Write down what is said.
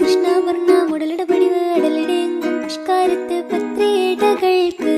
കൃഷ്ണവർണ മുടലിട പടിവ് അടലിടെങ്കും പുഷ്കാരത്ത് പത്രേടകൾക്ക്